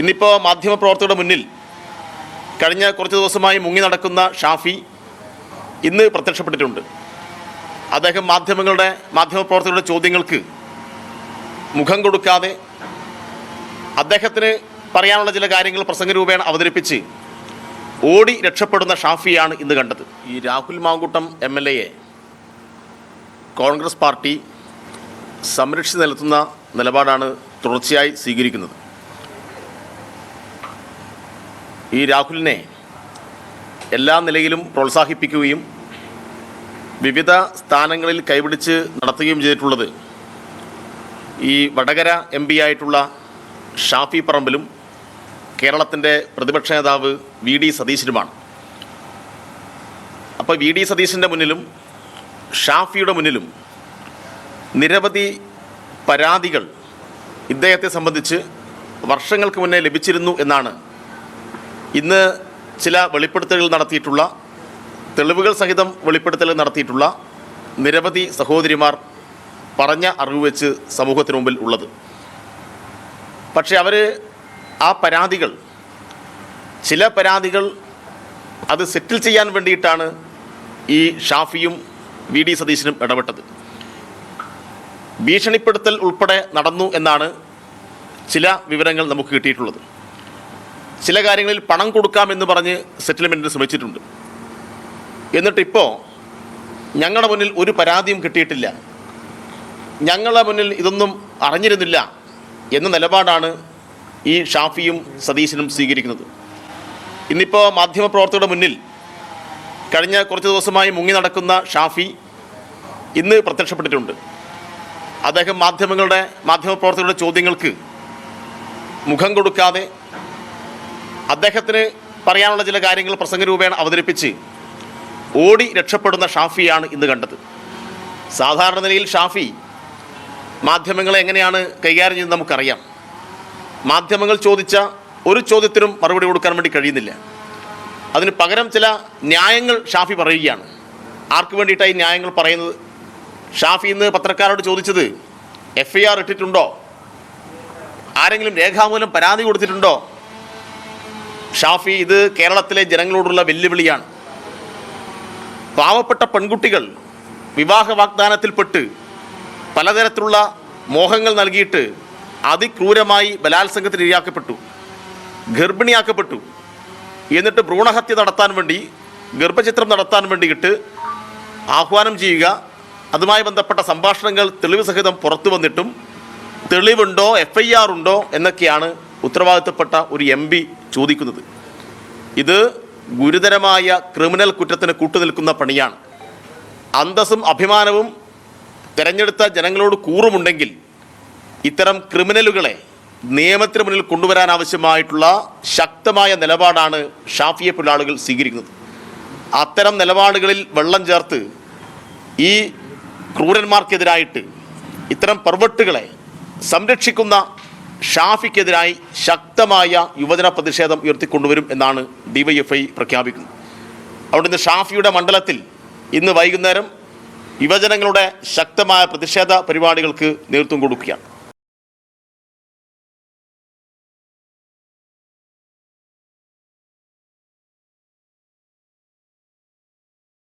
ഇന്നിപ്പോൾ മാധ്യമപ്രവർത്തകരുടെ മുന്നിൽ കഴിഞ്ഞ കുറച്ച് ദിവസമായി മുങ്ങി നടക്കുന്ന ഷാഫി ഇന്ന് പ്രത്യക്ഷപ്പെട്ടിട്ടുണ്ട്. അദ്ദേഹം മാധ്യമങ്ങളുടെ മാധ്യമപ്രവർത്തകരുടെ ചോദ്യങ്ങൾക്ക് മുഖം കൊടുക്കാതെ അദ്ദേഹത്തിന് പറയാനുള്ള ചില കാര്യങ്ങൾ പ്രസംഗരൂപേണ അവതരിപ്പിച്ച് ഓടി രക്ഷപ്പെടുന്ന ഷാഫിയാണ് ഇന്ന് കണ്ടത്. ഈ രാഹുൽ മാങ്കൂട്ടം എം എൽ എയെ കോൺഗ്രസ് പാർട്ടി സംരക്ഷിച്ച് നിലത്തുന്ന നിലപാടാണ് തുടർച്ചയായി സ്വീകരിക്കുന്നത്. ഈ രാഹുലിനെ എല്ലാ നിലയിലും പ്രോത്സാഹിപ്പിക്കുകയും വിവിധ സ്ഥാനങ്ങളിൽ കൈപിടിച്ച് നടത്തുകയും ചെയ്തിട്ടുള്ളത് ഈ വടകര എം പി ആയിട്ടുള്ള ഷാഫി പറമ്പിലും കേരളത്തിന്റെ പ്രതിപക്ഷ നേതാവ് വി ഡി സതീശനുമാണ്. അപ്പോൾ വി ഡി സതീശന്റെ മുന്നിലും ഷാഫിയുടെ മുന്നിലും നിരവധി പരാതികൾ ഇദ്ദേഹത്തെ സംബന്ധിച്ച് വർഷങ്ങൾക്ക് മുന്നേ ലഭിച്ചിരുന്നു എന്നാണ് ഇന്ന് ചില വെളിപ്പെടുത്തലുകൾ നടത്തിയിട്ടുള്ള തെളിവുകൾ സഹിതം വെളിപ്പെടുത്തലുകൾ നടത്തിയിട്ടുള്ള നിരവധി സഹോദരിമാർ പറഞ്ഞ അറിവ് വെച്ച് സമൂഹത്തിന് മുമ്പിൽ ഉള്ളത്. പക്ഷേ അവർ ആ പരാതികൾ ചില പരാതികൾ അത് സെറ്റിൽ ചെയ്യാൻ വേണ്ടിയിട്ടാണ് ഈ ഷാഫിയും വി ഡി സതീശനും ഇടപെട്ടത്. ഭീഷണിപ്പെടുത്തൽ ഉൾപ്പെടെ നടന്നു എന്നാണ് ചില വിവരങ്ങൾ നമുക്ക് കിട്ടിയിട്ടുള്ളത്. ചില കാര്യങ്ങളിൽ പണം കൊടുക്കാമെന്ന് പറഞ്ഞ് സെറ്റിൽമെന്റിന് ശ്രമിച്ചിട്ടുണ്ട്. എന്നിട്ടിപ്പോൾ ഞങ്ങളുടെ മുന്നിൽ ഒരു പരാതിയും കിട്ടിയിട്ടില്ല. ഞങ്ങളുടെ മുന്നിൽ ഇതൊന്നും അറിഞ്ഞിരുന്നില്ല എന്ന നിലപാടാണ് ഈ ഷാഫിയും സതീശനും സ്വീകരിക്കുന്നത്. ഇന്നിപ്പോൾ മാധ്യമപ്രവർത്തകരുടെ മുന്നിൽ കഴിഞ്ഞ കുറച്ച് ദിവസമായി മുങ്ങി നടക്കുന്ന ഷാഫി ഇന്ന് പ്രത്യക്ഷപ്പെട്ടിട്ടുണ്ട്. അദ്ദേഹം മാധ്യമങ്ങളുടെ മാധ്യമപ്രവർത്തകരുടെ ചോദ്യങ്ങൾക്ക് മുഖം കൊടുക്കാതെ അദ്ദേഹത്തിന് പറയാനുള്ള ചില കാര്യങ്ങൾ പ്രസംഗ രൂപേണ അവതരിപ്പിച്ച് ഓടി രക്ഷപ്പെടുന്ന ഷാഫിയാണ് ഇന്ന് കണ്ടത്. സാധാരണ നിലയിൽ ഷാഫി മാധ്യമങ്ങളെ എങ്ങനെയാണ് കൈകാര്യം ചെയ്യുന്നത് നമുക്കറിയാം. മാധ്യമങ്ങൾ ചോദിച്ച ഒരു ചോദ്യത്തിനും മറുപടി കൊടുക്കാൻ വേണ്ടി കഴിയുന്നില്ല. അതിന് പകരം ചില ന്യായങ്ങൾ ഷാഫി പറയുകയാണ്. ആർക്ക് ഈ ന്യായങ്ങൾ പറയുന്നത്? ഷാഫി ഇന്ന് പത്രക്കാരോട് ചോദിച്ചത് എഫ് ഐ ആർ ഇട്ടിട്ടുണ്ടോ? ആരെങ്കിലും രേഖാമൂലം പരാതി കൊടുത്തിട്ടുണ്ടോ? ഷാഫി ഇത് കേരളത്തിലെ ജനങ്ങളോടുള്ള വെല്ലുവിളിയാണ്. പാവപ്പെട്ട പെൺകുട്ടികൾ വിവാഹ വാഗ്ദാനത്തിൽപ്പെട്ട് പലതരത്തിലുള്ള മോഹങ്ങൾ നൽകിയിട്ട് അതിക്രൂരമായി ബലാത്സംഗത്തിന് ഇരയാക്കപ്പെട്ടു ഗർഭിണിയാക്കപ്പെട്ടു. എന്നിട്ട് ഭ്രൂണഹത്യ നടത്താൻ വേണ്ടി ഗർഭചിത്രം നടത്താൻ വേണ്ടിയിട്ട് ആഹ്വാനം ചെയ്യുക അതുമായി ബന്ധപ്പെട്ട സംഭാഷണങ്ങൾ തെളിവ് സഹിതം പുറത്തു വന്നിട്ടും തെളിവുണ്ടോ എഫ് ഐ ആർ ഉണ്ടോ എന്നൊക്കെയാണ് ഉത്തരവാദിത്തപ്പെട്ട ഒരു എം പി ചോദിക്കുന്നത്. ഇത് ഗുരുതരമായ ക്രിമിനൽ കുറ്റത്തിന് കൂട്ടുനിൽക്കുന്ന പണിയാണ്. അന്തസ്സും അഭിമാനവും തിരഞ്ഞെടുത്ത ജനങ്ങളോട് കൂറുമുണ്ടെങ്കിൽ ഇത്തരം ക്രിമിനലുകളെ നിയമത്തിന് മുന്നിൽ കൊണ്ടുവരാൻ ആവശ്യമായിട്ടുള്ള ശക്തമായ നിലപാടാണ് ഷാഫിയെ പുലാളുകൾ സ്വീകരിക്കുന്നത്. അത്തരം നിലപാടുകളിൽ വെള്ളം ചേർത്ത് ഈ ക്രൂരന്മാർക്കെതിരായിട്ട് ഇത്തരം പെർവട്ടുകളെ സംരക്ഷിക്കുന്ന ഷാഫിക്കെതിരായി ശക്തമായ യുവജന പ്രതിഷേധം ഉയർത്തിക്കൊണ്ടുവരും എന്നാണ് ഡിവൈഎഫ്ഐ പ്രഖ്യാപിക്കുന്നത്. അതുകൊണ്ട് ഇന്ന് ഷാഫിയുടെ മണ്ഡലത്തിൽ ഇന്ന് വൈകുന്നേരം യുവജനങ്ങളുടെ ശക്തമായ പ്രതിഷേധ പരിപാടികൾക്ക് നേതൃത്വം കൊടുക്കുകയാണ്.